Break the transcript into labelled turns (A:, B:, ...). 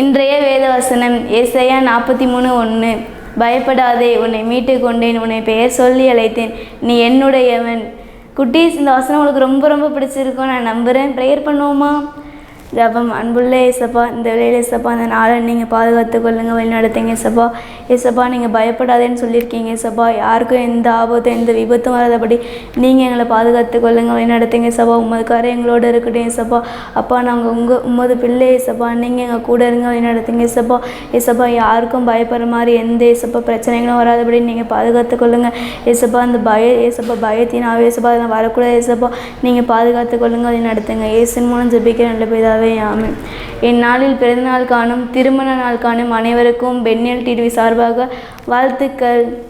A: இன்றைய வேத வசனம் ஏசாயா நாற்பத்தி மூணு ஒன்று. பயப்படாதே உன்னை மீட்டு கொண்டேன் உன்னை பெயர் சொல்லி அழைத்தேன். நீ என்னுடையவன். குட்டீஸ் இந்த வசனம் உங்களுக்கு ரொம்ப ரொம்ப பிடிச்சிருக்கும். நான் நம்புகிறேன் ப்ரேயர் பண்ணுவோமா? ஜபம் அன்புள்ள ஏசப்பா இந்த வேலையில் ஏசப்பா அந்த நாளை நீங்கள் பாதுகாத்து கொள்ளுங்கள் வழிநடத்துங்க ஏசப்பா. ஏசப்பா நீங்கள் பயப்படாதேன்னு சொல்லியிருக்கீங்க ஏசப்பா. யாருக்கும் எந்த ஆபத்தும் எந்த விபத்தும் வராதபடி நீங்கள் எங்களை பாதுகாத்து கொள்ளுங்கள் வழிநடத்துங்க ஏசப்பா. உமது கரை எங்களோட இருக்கட்டும் ஏசப்பா. அப்பா நாங்கள் உங்கள் உமது பிள்ளை ஏசப்பா. நீங்கள் எங்கள் கூட இருங்க வழிநடத்துங்க ஏசப்பா. ஏசப்பா யாருக்கும் பயப்படுற மாதிரி எந்த ஏசப்பா பிரச்சனைகளும் வராதபடி நீங்கள் பாதுகாத்து கொள்ளுங்கள் ஏசப்பா அந்த பய ஏசப்பா பயத்தினாவே ஏசப்பா. அதெல்லாம் வரக்கூடாது ஏசப்பா. நீங்கள் பாதுகாத்து கொள்ளுங்க வழி நடத்துங்க ஏசின் மூலம் ஜபிக்கிற நல்ல பிதாவே. ஆமென் என் நாளில் பிறந்தநாள் காணும் திருமண நாள் காணும் அனைவருக்கும் பெண்ணியல் டிவி சார்பாக வாழ்த்துக்கள்.